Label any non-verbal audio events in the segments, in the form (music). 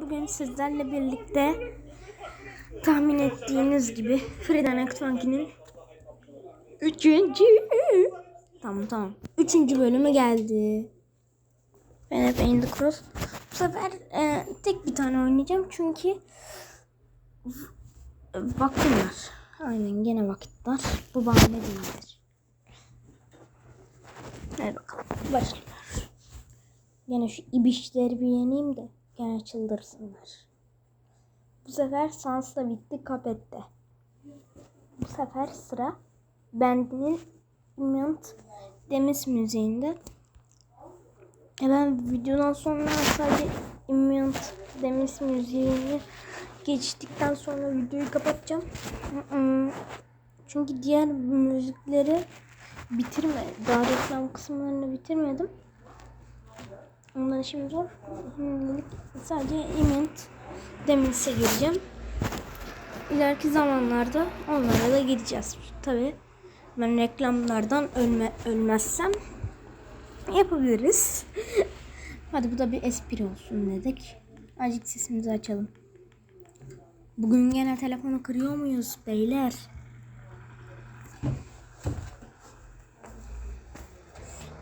Bugün sizlerle birlikte tahmin ettiğiniz gibi Frida McFunky'nin üçüncü tamam tamam üçüncü bölümü geldi. Ben hep the Cross. Bu sefer e, tek bir tane oynayacağım çünkü vaktim var. Aynen gene vakit var. Bu bahane değildir. Hadi bakalım başlıyor. Gene şu ibişleri bir yeneyim de gene çıldırsınlar. Bu sefer Sans da bitti Kapet'te. Bu sefer sıra Bendi'nin Imminent Demis müziğinde. E ben videodan sonra sadece Imminent Demis müziğini geçtikten sonra videoyu kapatacağım. Çünkü diğer müzikleri bitirme, daha reklam kısımlarını bitirmedim. Ondan işim zor. Şimdilik sadece Imminent Demis'e gireceğim. İleriki zamanlarda onlara da gideceğiz. Tabi ben reklamlardan ölme, ölmezsem yapabiliriz. (laughs) Hadi bu da bir espri olsun dedik. Azıcık sesimizi açalım. Bugün gene telefonu kırıyor muyuz beyler?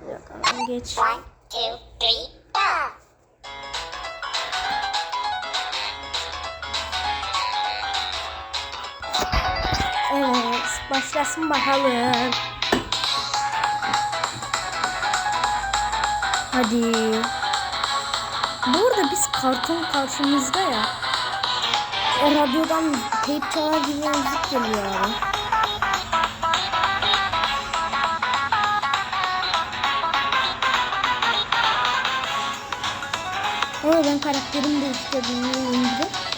Bakalım geç. One, two, three, Evet, başlasın bakalım. Hadi. Bu arada biz karton karşımızda ya. E, radyodan teyp çalar gibi müzik geliyor abi. Ama ben karakterimi değiştirdim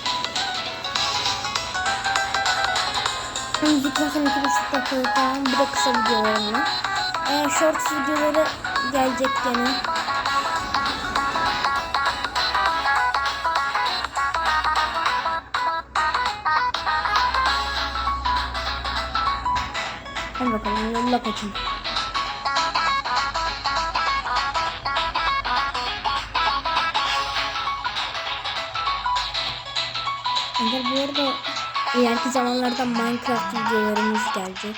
Müzik zaten iki buçuk dakika falan. Bir de kısa videolarımla. Ee, shorts videoları gelecek gene. Hadi bakalım yolla kaçın. Ender bu arada ileriki zamanlarda Minecraft videolarımız gelecek.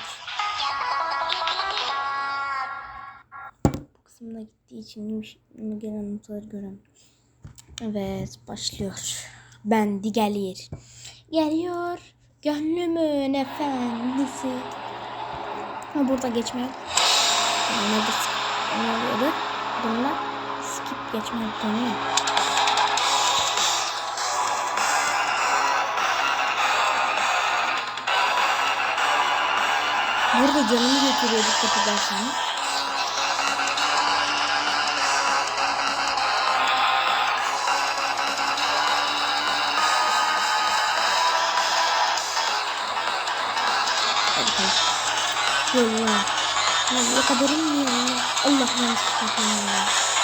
Bu kısımda gittiği için gelen notları gören. Evet başlıyor. Bendi gelir. Geliyor. Gönlümün efendisi. Ha burada geçme yok. Ne de skip? Bununla skip geçme Burada canımı götürüyor dikkat ederseniz. Yolla. Yolla kaderim mi yolla? Allah yanlış yapayım ya.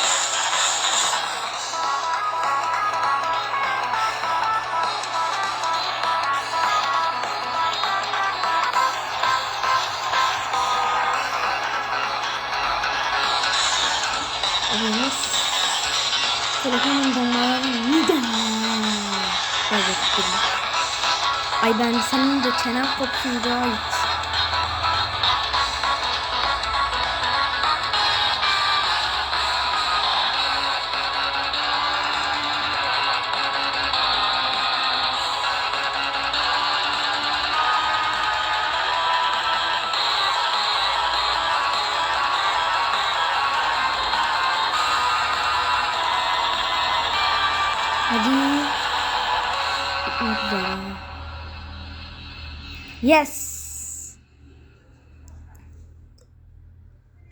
Oyunuz telefonun damarı neden? Evet. Ay ben senin de çenen kopsun Hadi. Yes.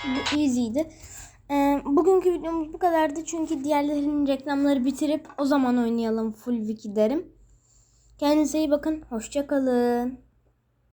Bu easy'ydi. Ee, bugünkü videomuz bu kadardı çünkü diğerlerinin reklamları bitirip o zaman oynayalım full wiki derim. Kendinize iyi bakın. Hoşça kalın.